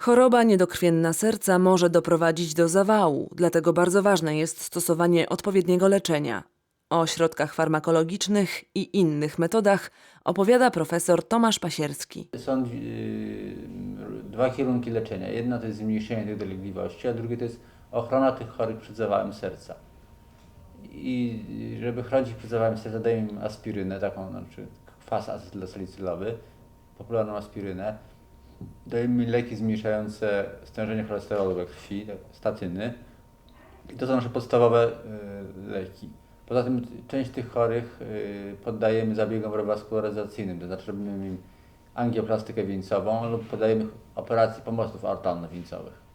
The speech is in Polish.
Choroba niedokrwienna serca może doprowadzić do zawału, dlatego bardzo ważne jest stosowanie odpowiedniego leczenia. O środkach farmakologicznych i innych metodach opowiada profesor Tomasz Pasierski. Są yy, dwa kierunki leczenia. Jedno to jest zmniejszenie tych dolegliwości, a drugie to jest ochrona tych chorych przed zawałem serca. I żeby chronić przed zawałem serca, dajemy im aspirynę, taką znaczy kwas acetylsalicylowy, popularną aspirynę. Dajemy leki zmniejszające stężenie cholesterolu we krwi, statyny. I to są nasze podstawowe y, leki. Poza tym część tych chorych y, poddajemy zabiegom rewaskularyzacyjnym, to znaczy robimy im angioplastykę wieńcową lub podajemy operacji pomostów aortalno-wieńcowych.